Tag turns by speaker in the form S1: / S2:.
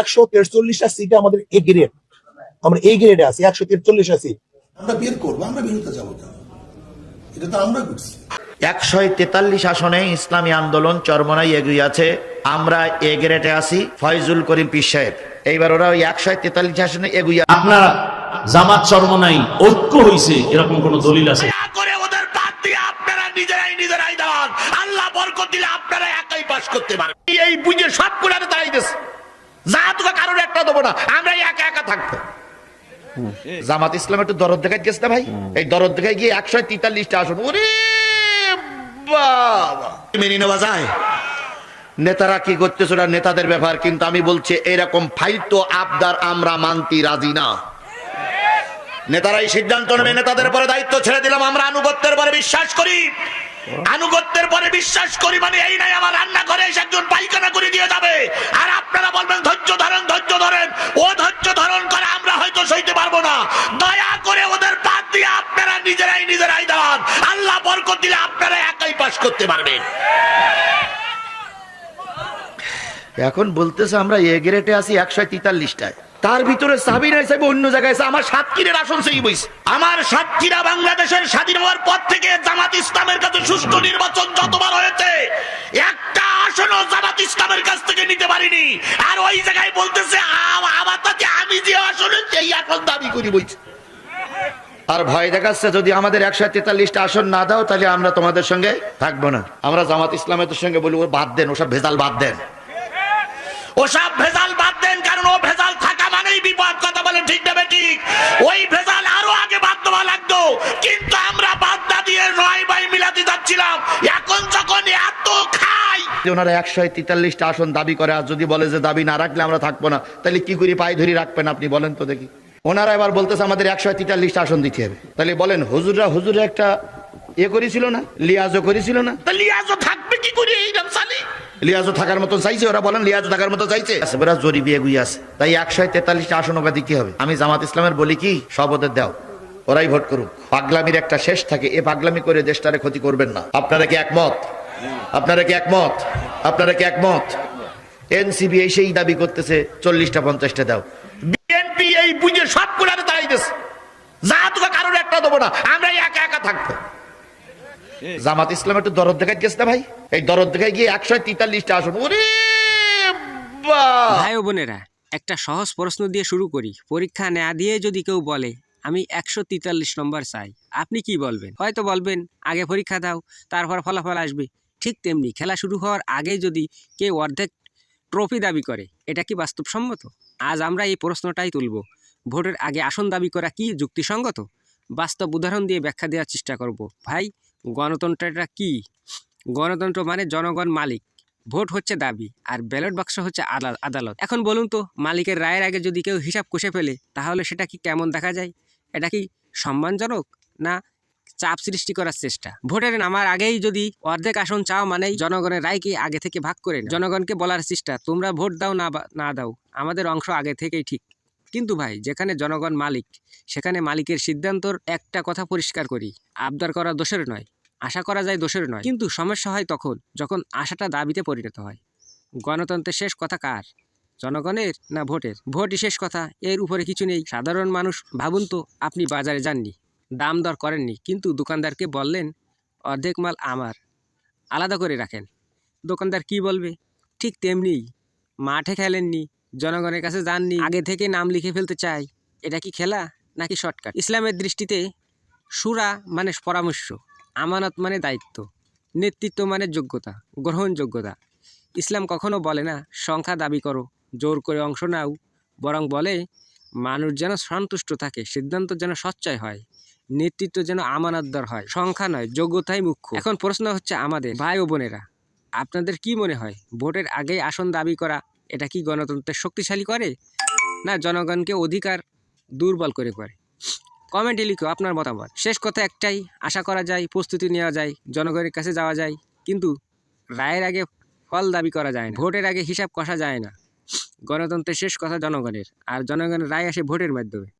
S1: একশো তেরচল্লিশটা সিটে আমাদের এ গ্রেড আমরা এই গ্রেডে আছি একশো তেরচল্লিশটা সিট
S2: আমরা বের করব আমরা বিরুদ্ধে যাব এটা তো আমরা করছি।
S3: একশো তেতাল্লিশ আসনে ইসলামী আন্দোলন চরমনাই এগিয়ে আছে। আমরা এ আছি ফয়জুল করিম পীর সাহেব। এইবার ওরা ওই একশো তেতাল্লিশ আসনে এগিয়ে
S4: আপনারা জামাত চর্ম নাই ঐক্য হইছে এরকম কোন দলিল আছে?
S5: দয়া করে ওদের বাদ দিয়ে আপনারা নিজেরাই নিজেরাই দাঁড়ান আল্লাহ বরকত দিলে আপনারা একাই পাস করতে পারবেন। এই বুঝে কারোর একটা দেবো না আমরা একা একা থাকব।
S3: জামাত ইসলাম একটু দরদ গেছে না ভাই? এই দরদ গিয়ে একশো তেতাল্লিশটা মেনে নেওয়া যায়। নেতারা কি করতেছে ওরা? নেতাদের ব্যাপার কিন্তু আমি বলছি, এরকম ফাইতো আবদার আমরা মানতি রাজি না। নেতারাই সিদ্ধান্ত নেবে, নেতাদের পরে দায়িত্ব ছেড়ে দিলাম, আমরা আনুগত্যের পরে বিশ্বাস করি। আনুগত্যের বিশ্বাস করি মানে এই নাই, আমার রান্না করে এসে একজন পায়খানা করে দিয়ে যাবে। আর আপনারা বলবেন, ধৈর্য ধরেন ধৈর্য ধরেন। ও ধৈর্য ধারণ করে আমরা হয়তো সইতে পারব না। দয়া করে ওদের বাদ দিয়ে আপনারা নিজেরাই নিজেরাই দাঁড়ান। আল্লাহ বরকত দিলে আপনারা একাই পাস করতে পারবেন। এখন বলতেছে আমরা এ গ্রেটে আছি একশো তেতাল্লিশটায়। তার ভিতরে হিসেবে অন্য জায়গায় আমার সাতক্ষীরের আসন সেই বইছে
S5: আমার সাতক্ষীরা বাংলাদেশের স্বাধীন হওয়ার পর থেকে জামাত ইসলামের কাছে সুষ্ঠু নির্বাচন যতবার হয়েছে একটা আসনও জামাত ইসলামের কাছ থেকে নিতে পারিনি। আর ওই জায়গায় বলতেছে আমার তাতে আমি যে আসনে সেই আসন দাবি করি বলছি
S3: আর ভয় দেখাচ্ছে যদি আমাদের একশো তেতাল্লিশটা আসন না দাও তাহলে আমরা তোমাদের সঙ্গে থাকব না। আমরা জামাত ইসলামের সঙ্গে বলব বাদ দেন ওসব ভেজাল বাদ দেন।
S5: ওসব ভেজাল বাদ দেন কারণ ও ভেজাল বিপদ কথা বলে ঠিক না ঠিক। ওই ভেজাল আরও আগে বাদ দেওয়া লাগতো। কিন্তু আমরা বাদ না দিয়ে নয় বাই মিলাতে যাচ্ছিলাম। এখন যখন এত খাই।
S3: ওনারা একশো তেতাল্লিশটা আসন দাবি করে আর যদি বলে যে দাবি না রাখলে আমরা থাকব না তাহলে কি করে পায়ে ধরি রাখবেন আপনি? বলেন তো দেখি। ওনারা এবার বলতেছে আমাদের একশো তেতাল্লিশটা আসন দিতে হবে। তাহলে বলেন হুজুররা হুজুরে একটা এ করেছিল না? লিয়াজও করেছিল না?
S5: তা লিয়াজও থাকবে কি করে এই
S3: লিয়াজও থাকার মতো চাইছে, ওরা বলেন লিয়াজও থাকার মতো চাইছে। ওরা জরিবি এগুই আছে। তাই একশো তেতাল্লিশটা আসন ওরা কি হবে। আমি জামাত ইসলামের বলি কি, সব দাও। ওরাই ভোট করুক। পাগলামির একটা শেষ থাকে, এ পাগলামি করে দেশটারে ক্ষতি করবেন না। আপনারা কি একমত? আপনারা কি একমত? আপনারা কি একমত? এনসিবি সেই দাবি করতেছে, চল্লিশটা, পঞ্চাশটা দাও।
S5: বিএনপি এই বুঝে সব গুলারে দাঁড়াইতেছে। যা তোকে কারোর একটা দেবো না। আমরা একা একা থাকব।
S3: জামাত ইসলাম একটু দরদ দেখাই গেছে না ভাই? এই দরদ দেখাই গিয়ে একশো তেতাল্লিশটা আসন। ওরে
S6: ভাই ও বোনেরা একটা সহজ প্রশ্ন দিয়ে শুরু করি। পরীক্ষা নেওয়া দিয়ে যদি কেউ বলে আমি একশো তেতাল্লিশ নম্বর চাই আপনি কি বলবেন? হয়তো বলবেন আগে পরীক্ষা দাও তারপর ফলাফল আসবে। ঠিক তেমনি খেলা শুরু হওয়ার আগে যদি কেউ অর্ধেক ট্রফি দাবি করে এটা কি বাস্তবসম্মত? আজ আমরা এই প্রশ্নটাই তুলব। ভোটের আগে আসন দাবি করা কি যুক্তিসঙ্গত? বাস্তব উদাহরণ দিয়ে ব্যাখ্যা দেওয়ার চেষ্টা করব। ভাই গণতন্ত্রটা কি? গণতন্ত্র মানে জনগণ মালিক। ভোট হচ্ছে দাবি আর ব্যালট বাক্স হচ্ছে আদাল- আদালত। এখন বলুন তো, মালিকের রায়ের আগে যদি কেউ হিসাব কষে ফেলে, তাহলে সেটা কি কেমন দেখা যায়? এটা কি সম্মানজনক না চাপ সৃষ্টি করার চেষ্টা? ভোটের নামার আগেই যদি অর্ধেক আসন চাও মানেই জনগণের রায়কে আগে থেকে ভাগ করে জনগণকে বলার চেষ্টা, তোমরা ভোট দাও না না দাও, আমাদের অংশ আগে থেকেই ঠিক। কিন্তু ভাই, যেখানে জনগণ মালিক, সেখানে মালিকের সিদ্ধান্তর একটা কথা পরিষ্কার করি, আবদার করা দোষের নয়। আশা করা যায় দোষের নয়। কিন্তু সমস্যা হয় তখন, যখন আশাটা দাবিতে পরিণত হয়। গণতন্ত্রের শেষ কথা কার? জনগণের না ভোটের? ভোটই শেষ কথা, এর উপরে কিছু নেই। সাধারণ মানুষ, ভাবুন তো, আপনি বাজারে যাননি, দাম দর করেননি, কিন্তু দোকানদারকে বললেন, অর্ধেক মাল আমার, আলাদা করে রাখেন। দোকানদার কি বলবে? ঠিক তেমনি, মাঠে খেলেননি, জনগণের কাছে যাননি, আগে থেকে নাম লিখে ফেলতে চাই এটা কি খেলা, নাকি শর্টকাট? ইসলামের দৃষ্টিতে সুরা মানে পরামর্শ। আমানত মানে দায়িত্ব, নেতৃত্ব মানে যোগ্যতা, গ্রহণযোগ্যতা। ইসলাম কখনো বলে না, সংখ্যা দাবি করো, জোর করে অংশ নাও, বরং বলে, মানুষ যেন সন্তুষ্ট থাকে, সিদ্ধান্ত যেন সচ্চয় হয়, নেতৃত্ব যেন আমানতদার হয়, সংখ্যা নয়, যোগ্যতাই মুখ্য। এখন প্রশ্ন হচ্ছে আমাদের ভাই ও বোনেরা, আপনাদের কি মনে হয়, ভোটের আগেই আসন দাবি করা, এটা কি গণতন্ত্রের শক্তিশালী করে, না জনগণকে অধিকার দুর্বল করে করে? কমেন্টে লিখো আপনার মতামত। শেষ কথা একটাই, আশা করা যায়, প্রস্তুতি নেওয়া যায়, জনগণের কাছে যাওয়া যায়, কিন্তু রায়ের আগে ফল দাবি করা যায় না। ভোটের আগে হিসাব কষা যায় না। গণতন্ত্রের শেষ কথা জনগণের, আর জনগণের রায় আসে ভোটের মাধ্যমে।